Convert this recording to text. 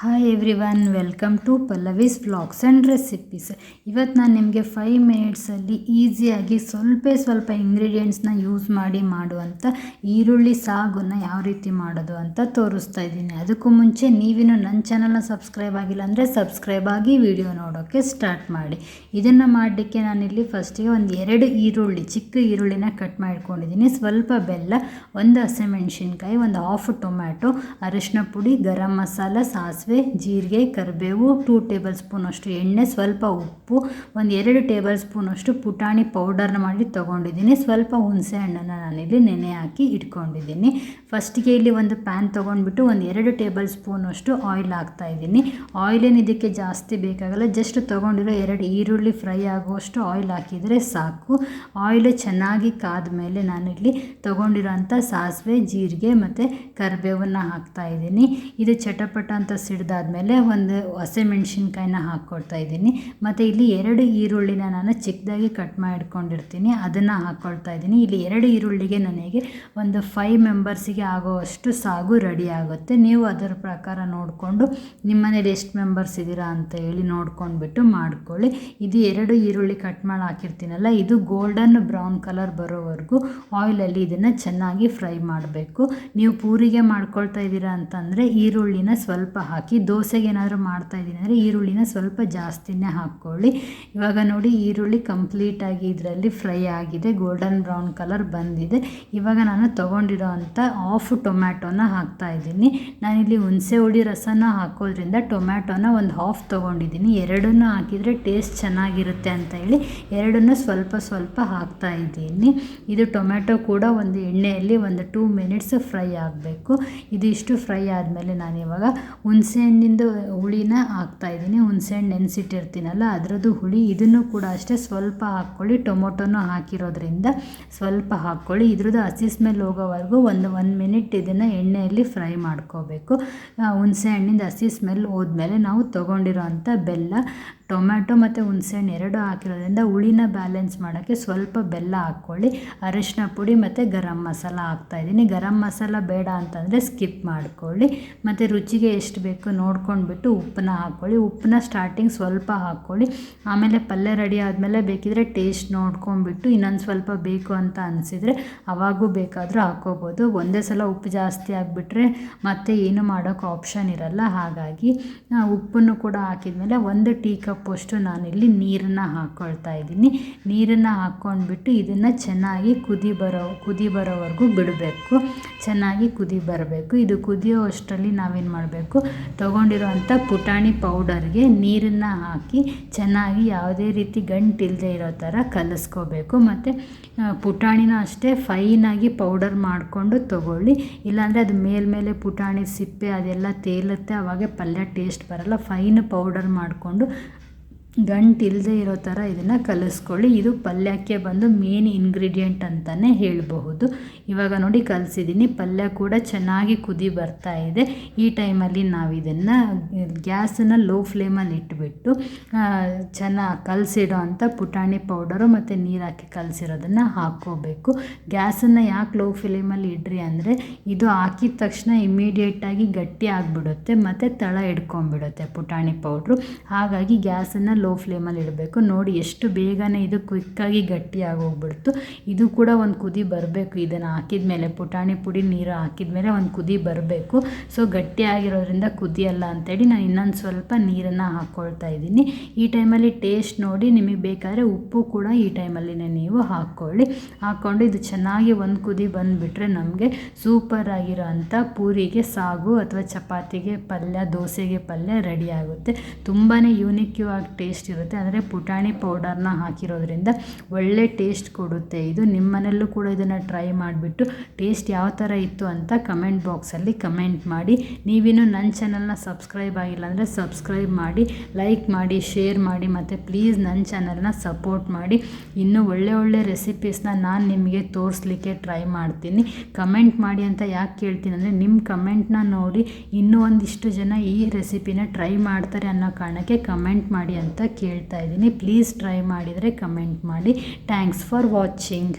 Hi every one welcome to Pallavi's blogs and recipes ಇವತ್ತು ನಾನು ನಿಮಗೆ ಫೈವ್ ಮಿನಿಟ್ಸಲ್ಲಿ ಈಸಿಯಾಗಿ ಸ್ವಲ್ಪ ಸ್ವಲ್ಪ ಇಂಗ್ರೀಡಿಯೆಂಟ್ಸ್ನ ಯೂಸ್ ಮಾಡಿ ಮಾಡುವಂಥ ಈರುಳ್ಳಿ ಸಾಗನ್ನು ಯಾವ ರೀತಿ ಮಾಡೋದು ಅಂತ ತೋರಿಸ್ತಾ ಇದ್ದೀನಿ. ಅದಕ್ಕೂ ಮುಂಚೆ ನೀವಿನ್ನು ನನ್ನ ಚಾನಲ್ನ ಸಬ್ಸ್ಕ್ರೈಬ್ ಆಗಿಲ್ಲ ಅಂದರೆ ಸಬ್ಸ್ಕ್ರೈಬ್ ಆಗಿ ವಿಡಿಯೋ ನೋಡೋಕ್ಕೆ ಸ್ಟಾರ್ಟ್ ಮಾಡಿ. ಇದನ್ನು ಮಾಡಲಿಕ್ಕೆ ನಾನಿಲ್ಲಿ ಫಸ್ಟಿಗೆ ಒಂದು ಎರಡು ಈರುಳ್ಳಿ, ಚಿಕ್ಕ ಈರುಳ್ಳಿನ ಕಟ್ ಮಾಡ್ಕೊಂಡಿದ್ದೀನಿ. ಸ್ವಲ್ಪ ಬೆಲ್ಲ, ಒಂದು ಹಸಿಮೆಣ್ಸಿನ್ಕಾಯಿ ಒಂದು ಹಾಫ್ ಟೊಮ್ಯಾಟೊ ಅರಿಶಿನ ಪುಡಿ, ಗರಂ ಮಸಾಲ, ಸಾಸಿವೆ ಸಾಸಿವೆ, ಜೀರಿಗೆ, ಕರಿಬೇವು ಟೂ ಟೇಬಲ್ ಸ್ಪೂನಷ್ಟು ಎಣ್ಣೆ, ಸ್ವಲ್ಪ ಉಪ್ಪು, ಒಂದು ಎರಡು ಟೇಬಲ್ ಸ್ಪೂನಷ್ಟು ಪುಟಾಣಿ ಪೌಡರ್ನ ಮಾಡಿ ತೊಗೊಂಡಿದ್ದೀನಿ. ಸ್ವಲ್ಪ ಹುಣಸೆ ಹಣ್ಣನ್ನು ನಾನಿಲ್ಲಿ ನೆನೆ ಹಾಕಿ ಇಟ್ಕೊಂಡಿದ್ದೀನಿ. ಫಸ್ಟಿಗೆ ಇಲ್ಲಿ ಒಂದು ಪ್ಯಾನ್ ತೊಗೊಂಡ್ಬಿಟ್ಟು ಒಂದು ಎರಡು ಟೇಬಲ್ ಸ್ಪೂನಷ್ಟು ಆಯಿಲ್ ಹಾಕ್ತಾಯಿದ್ದೀನಿ ಆಯಿಲೇನು ಇದಕ್ಕೆ ಜಾಸ್ತಿ ಬೇಕಾಗಲ್ಲ ಜಸ್ಟ್ ತೊಗೊಂಡಿರೋ ಎರಡು ಈರುಳ್ಳಿ ಫ್ರೈ ಆಗುವಷ್ಟು ಆಯಿಲ್ ಹಾಕಿದರೆ ಸಾಕು. ಆಯಿಲ್ ಚೆನ್ನಾಗಿ ಕಾದ ಮೇಲೆ ನಾನಿಲ್ಲಿ ತೊಗೊಂಡಿರೋಂಥ ಸಾಸಿವೆ, ಜೀರಿಗೆ ಮತ್ತು ಕರಿಬೇವನ್ನು ಹಾಕ್ತಾಯಿದ್ದೀನಿ ಇದು ಚಟಪಟ ಅಂತ ಸಿಡ್ದಾದ್ಮೇಲೆ ಒಂದು ಹಸಿಮೆಣ್ಸಿನ್ಕಾಯಿನ ಹಾಕ್ಕೊಳ್ತಾ ಇದ್ದೀನಿ. ಮತ್ತು ಇಲ್ಲಿ ಎರಡು ಈರುಳ್ಳಿನ ನಾನು ಚಿಕ್ಕದಾಗಿ ಕಟ್ ಮಾಡಿಕೊಂಡಿರ್ತೀನಿ. ಅದನ್ನು ಹಾಕ್ಕೊಳ್ತಾ ಇದ್ದೀನಿ. ಇಲ್ಲಿ ಎರಡು ಈರುಳ್ಳಿಗೆ ನನಗೆ ಒಂದು ಫೈವ್ ಮೆಂಬರ್ಸಿಗೆ ಆಗೋವಷ್ಟು ಸಾಗು ರೆಡಿ ಆಗುತ್ತೆ. ನೀವು ಅದರ ಪ್ರಕಾರ ನೋಡಿಕೊಂಡು ನಿಮ್ಮ ಮನೇಲಿ ಎಷ್ಟು ಮೆಂಬರ್ಸ್ ಇದ್ದೀರಾ ಅಂತ ಹೇಳಿ ನೋಡ್ಕೊಂಡ್ಬಿಟ್ಟು ಮಾಡ್ಕೊಳ್ಳಿ. ಇದು ಎರಡು ಈರುಳ್ಳಿ ಕಟ್ ಮಾಡಿ ಹಾಕಿರ್ತೀನಲ್ಲ, ಇದು ಗೋಲ್ಡನ್ ಬ್ರೌನ್ ಕಲರ್ ಬರೋವರೆಗೂ ಆಯಿಲಲ್ಲಿ ಇದನ್ನು ಚೆನ್ನಾಗಿ ಫ್ರೈ ಮಾಡಬೇಕು. ನೀವು ಪೂರಿಗೆ ಮಾಡ್ಕೊಳ್ತಾ ಇದ್ದೀರಾ ಅಂತಂದರೆ ಈರುಳ್ಳಿನ ಸ್ವಲ್ಪ ಹಾಕಿ ದೋಸೆಗೆ ಏನಾದರೂ ಮಾಡ್ತಾಯಿದ್ದೀನಿ ಅಂದರೆ ಈರುಳ್ಳಿನ ಸ್ವಲ್ಪ ಜಾಸ್ತಿನೇ ಹಾಕ್ಕೊಳ್ಳಿ. ಇವಾಗ ನೋಡಿ ಈರುಳ್ಳಿ ಕಂಪ್ಲೀಟಾಗಿ ಇದರಲ್ಲಿ ಫ್ರೈ ಆಗಿದೆ. ಗೋಲ್ಡನ್ ಬ್ರೌನ್ ಕಲರ್ ಬಂದಿದೆ. ಇವಾಗ ನಾನು ತೊಗೊಂಡಿರೋ ಅಂಥ ಆಫ್ ಟೊಮ್ಯಾಟೋನ ಹಾಕ್ತಾಯಿದ್ದೀನಿ ನಾನಿಲ್ಲಿ ಹುಣಸೆ ಹುಳಿ ರಸನ ಹಾಕೋದ್ರಿಂದ ಟೊಮ್ಯಾಟೋನ ಒಂದು ಹಾಫ್ ತೊಗೊಂಡಿದ್ದೀನಿ. ಎರಡನ್ನೂ ಹಾಕಿದರೆ ಟೇಸ್ಟ್ ಚೆನ್ನಾಗಿರುತ್ತೆ ಅಂತ ಹೇಳಿ ಎರಡನ್ನು ಸ್ವಲ್ಪ ಸ್ವಲ್ಪ ಹಾಕ್ತಾ ಇದ್ದೀನಿ. ಇದು ಟೊಮ್ಯಾಟೊ ಕೂಡ ಒಂದು ಎಣ್ಣೆಯಲ್ಲಿ ಒಂದು ಟೂ ಮಿನಿಟ್ಸ್ ಫ್ರೈ ಆಗಬೇಕು. ಇದಿಷ್ಟು ಫ್ರೈ ಆದಮೇಲೆ ನಾನಿವಾಗ ಹುಣಸೆ ಹಣ್ಣಿಂದು ಹುಳಿನ ಹಾಕ್ತಾಯಿದ್ದೀನಿ ಹುಣಸೆಹಣ್ಣು ನೆನೆಸಿಟ್ಟಿರ್ತೀನಲ್ಲ, ಅದರದ್ದು ಹುಳಿ, ಇದನ್ನು ಕೂಡ ಅಷ್ಟೇ ಸ್ವಲ್ಪ ಹಾಕ್ಕೊಳ್ಳಿ. ಟೊಮೊಟೊನೂ ಹಾಕಿರೋದ್ರಿಂದ ಸ್ವಲ್ಪ ಹಾಕ್ಕೊಳ್ಳಿ. ಇದ್ರದ್ದು ಹಸಿ ಸ್ಮೆಲ್ ಹೋಗೋವರೆಗೂ ಒಂದು ಒನ್ ಮಿನಿಟ್ ಇದನ್ನು ಎಣ್ಣೆಯಲ್ಲಿ ಫ್ರೈ ಮಾಡ್ಕೋಬೇಕು. ಹುಣಸೆ ಹಣ್ಣಿಂದ ಹಸಿ ಸ್ಮೆಲ್ ಹೋದ್ಮೇಲೆ ನಾವು ತೊಗೊಂಡಿರೋ ಅಂಥ ಬೆಲ್ಲ, ಟೊಮ್ಯಾಟೊ ಮತ್ತು ಹುಣಸೆಹಣ್ಣು ಎರಡು ಹಾಕಿರೋದ್ರಿಂದ ಹುಳಿನ ಬ್ಯಾಲೆನ್ಸ್ ಮಾಡೋಕ್ಕೆ ಸ್ವಲ್ಪ ಬೆಲ್ಲ ಹಾಕ್ಕೊಳ್ಳಿ. ಅರಿಶಿನ ಪುಡಿ ಮತ್ತು ಗರಂ ಮಸಾಲ ಹಾಕ್ತಾಯಿದ್ದೀನಿ ಗರಂ ಮಸಾಲ ಬೇಡ ಅಂತಂದರೆ ಸ್ಕಿಪ್ ಮಾಡ್ಕೊಳ್ಳಿ. ಮತ್ತು ರುಚಿಗೆ ಎಷ್ಟು ಬೇಕು ನೋಡ್ಕೊಂಡ್ಬಿಟ್ಟು ಉಪ್ಪನ್ನ ಹಾಕ್ಕೊಳ್ಳಿ. ಉಪ್ಪನ್ನ ಸ್ಟಾರ್ಟಿಂಗ್ ಸ್ವಲ್ಪ ಹಾಕ್ಕೊಳ್ಳಿ. ಆಮೇಲೆ ಪಲ್ಯ ರೆಡಿ ಆದಮೇಲೆ ಬೇಕಿದ್ರೆ ಟೇಸ್ಟ್ ನೋಡ್ಕೊಂಡ್ಬಿಟ್ಟು ಇನ್ನೊಂದು ಸ್ವಲ್ಪ ಬೇಕು ಅಂತ ಅನಿಸಿದರೆ ಅವಾಗೂ ಬೇಕಾದರೂ ಹಾಕ್ಕೋಬೋದು. ಒಂದೇ ಸಲ ಉಪ್ಪು ಜಾಸ್ತಿ ಆಗಿಬಿಟ್ರೆ ಮತ್ತೆ ಏನು ಮಾಡೋಕ್ಕೆ ಆಪ್ಷನ್ ಇರಲ್ಲ. ಹಾಗಾಗಿ ಉಪ್ಪನ್ನು ಕೂಡ ಹಾಕಿದ್ಮೇಲೆ ಒಂದು ಟೀ ಕಪ್ಪಷ್ಟು ನಾನಿಲ್ಲಿ ನೀರನ್ನು ಹಾಕ್ಕೊಳ್ತಾ ಇದ್ದೀನಿ. ನೀರನ್ನು ಹಾಕ್ಕೊಂಡ್ಬಿಟ್ಟು ಇದನ್ನು ಚೆನ್ನಾಗಿ ಕುದಿ ಬರೋ, ಕುದಿ ಬರೋವರೆಗೂ ಬಿಡಬೇಕು. ಚೆನ್ನಾಗಿ ಕುದಿ ಬರಬೇಕು. ಇದು ಕುದಿಯೋ ಅಷ್ಟರಲ್ಲಿ ನಾವೇನು ಮಾಡಬೇಕು? ತೊಗೊಂಡಿರೋವಂಥ ಪುಟಾಣಿ ಪೌಡರ್ಗೆ ನೀರನ್ನು ಹಾಕಿ ಚೆನ್ನಾಗಿ ಯಾವುದೇ ರೀತಿ ಗಂಟಿಲ್ಲದೆ ಇರೋ ಥರ ಕಲಸ್ಕೋಬೇಕು. ಮತ್ತು ಪುಟಾಣಿನ ಅಷ್ಟೇ ಫೈನಾಗಿ ಪೌಡರ್ ಮಾಡಿಕೊಂಡು ತೊಗೊಳ್ಳಿ. ಇಲ್ಲಾಂದರೆ ಅದು ಮೇಲ್ಮೇಲೆ ಪುಟಾಣಿ ಸಿಪ್ಪೆ ಅದೆಲ್ಲ ತೇಲುತ್ತೆ ಆವಾಗ ಪಲ್ಯ ಟೇಸ್ಟ್ ಬರಲ್ಲ. ಫೈನ್ ಪೌಡರ್ ಮಾಡಿಕೊಂಡು ಗಂಟು ಇಲ್ಲದೆ ಇರೋ ಥರ ಇದನ್ನು ಕಲಿಸ್ಕೊಳ್ಳಿ. ಇದು ಪಲ್ಯಕ್ಕೆ ಬಂದು ಮೇನ್ ಇಂಗ್ರೀಡಿಯೆಂಟ್ ಅಂತಲೇ ಹೇಳಬಹುದು. ಇವಾಗ ನೋಡಿ ಕಲಿಸಿದ್ದೀನಿ ಪಲ್ಯ ಕೂಡ ಚೆನ್ನಾಗಿ ಕುದಿ ಬರ್ತಾ ಇದೆ. ಈ ಟೈಮಲ್ಲಿ ನಾವು ಇದನ್ನು ಗ್ಯಾಸನ್ನು ಲೋ ಫ್ಲೇಮಲ್ಲಿ ಇಟ್ಬಿಟ್ಟು ಚೆನ್ನಾಗಿ ಕಲಸಿಡೋ ಅಂಥ ಪುಟಾಣಿ ಪೌಡರು ಮತ್ತು ನೀರು ಹಾಕಿ ಕಲಸಿರೋದನ್ನು ಹಾಕ್ಕೋಬೇಕು. ಗ್ಯಾಸನ್ನು ಯಾಕೆ ಲೋ ಫ್ಲೇಮಲ್ಲಿ ಇಡ್ರಿ ಅಂದರೆ, ಇದು ಹಾಕಿದ ತಕ್ಷಣ ಇಮಿಡಿಯೇಟಾಗಿ ಗಟ್ಟಿ ಆಗಿಬಿಡುತ್ತೆ, ಮತ್ತು ತಳ ಹಿಡ್ಕೊಂಬಿಡುತ್ತೆ ಪುಟಾಣಿ ಪೌಡ್ರು. ಹಾಗಾಗಿ ಗ್ಯಾಸನ್ನು ಲೋ ಫ್ಲೇಮಲ್ಲಿ ಇಡಬೇಕು. ನೋಡಿ ಎಷ್ಟು ಬೇಗನೆ ಇದು ಕ್ವಿಕ್ಕಾಗಿ ಗಟ್ಟಿಯಾಗಿ ಹೋಗ್ಬಿಡ್ತು. ಇದು ಕೂಡ ಒಂದು ಕುದಿ ಬರಬೇಕು. ಇದನ್ನು ಹಾಕಿದ ಮೇಲೆ ಪುಟಾಣಿ ಪುಡಿ ನೀರು ಹಾಕಿದ ಮೇಲೆ ಒಂದು ಕುದಿ ಬರಬೇಕು. ಸೊ ಗಟ್ಟಿಯಾಗಿರೋದ್ರಿಂದ ಕುದಿಯಲ್ಲ ಅಂತೇಳಿ ನಾನು ಇನ್ನೊಂದು ಸ್ವಲ್ಪ ನೀರನ್ನು ಹಾಕ್ಕೊಳ್ತಾ ಇದ್ದೀನಿ. ಈ ಟೈಮಲ್ಲಿ ಟೇಸ್ಟ್ ನೋಡಿ ನಿಮಗೆ ಬೇಕಾದರೆ ಉಪ್ಪು ಕೂಡ ಈ ಟೈಮಲ್ಲಿನೇ ನೀವು ಹಾಕ್ಕೊಳ್ಳಿ. ಹಾಕ್ಕೊಂಡು ಇದು ಚೆನ್ನಾಗಿ ಒಂದು ಕುದಿ ಬಂದುಬಿಟ್ರೆ ನಮಗೆ ಸೂಪರ್ ಆಗಿರೋ ಪೂರಿಗೆ ಸಾಗು ಅಥವಾ ಚಪಾತಿಗೆ ಪಲ್ಯ, ದೋಸೆಗೆ ಪಲ್ಯ ರೆಡಿ ಆಗುತ್ತೆ. ತುಂಬಾ ಯೂನಿಕ್ಯೂ ಆಗಿ ಟೇಸ್ಟ್ ಇರುತ್ತೆ. ಅಂದರೆ ಪುಟಾಣಿ ಪೌಡರ್ನ ಹಾಕಿರೋದ್ರಿಂದ ಒಳ್ಳೆ ಟೇಸ್ಟ್ ಕೊಡುತ್ತೆ. ಇದು ನಿಮ್ಮ ಮನೆಯಲ್ಲೂ ಕೂಡ ಇದನ್ನು ಟ್ರೈ ಮಾಡಿಬಿಟ್ಟು ಟೇಸ್ಟ್ ಯಾವ ಥರ ಇತ್ತು ಅಂತ ಕಮೆಂಟ್ ಬಾಕ್ಸಲ್ಲಿ ಕಮೆಂಟ್ ಮಾಡಿ. ನೀವಿನ್ನೂ ನನ್ನ ಚಾನಲ್ನ ಸಬ್ಸ್ಕ್ರೈಬ್ ಆಗಿಲ್ಲ ಅಂದರೆ ಸಬ್ಸ್ಕ್ರೈಬ್ ಮಾಡಿ ಲೈಕ್ ಮಾಡಿ ಶೇರ್ ಮಾಡಿ, ಮತ್ತು ಪ್ಲೀಸ್ ನನ್ನ ಚಾನಲ್ನ ಸಪೋರ್ಟ್ ಮಾಡಿ. ಇನ್ನೂ ಒಳ್ಳೆ ಒಳ್ಳೆ ರೆಸಿಪೀಸ್ನ ನಾನು ನಿಮಗೆ ತೋರಿಸ್ಲಿಕ್ಕೆ ಟ್ರೈ ಮಾಡ್ತೀನಿ. ಕಮೆಂಟ್ ಮಾಡಿ ಅಂತ ಯಾಕೆ ಕೇಳ್ತೀನಿ ಅಂದರೆ ನಿಮ್ಮ ಕಮೆಂಟ್ನ ನೋಡಿ ಇನ್ನೂ ಒಂದಿಷ್ಟು ಜನ ಈ ರೆಸಿಪಿನ ಟ್ರೈ ಮಾಡ್ತಾರೆ ಅನ್ನೋ ಕಾರಣಕ್ಕೆ ಕಮೆಂಟ್ ಮಾಡಿ ಅಂತ ಕೇಳ್ತಾ ಇದ್ದೀನಿ. ಪ್ಲೀಸ್ ಟ್ರೈ ಮಾಡಿದರೆ ಕಮೆಂಟ್ ಮಾಡಿ. Thanks for watching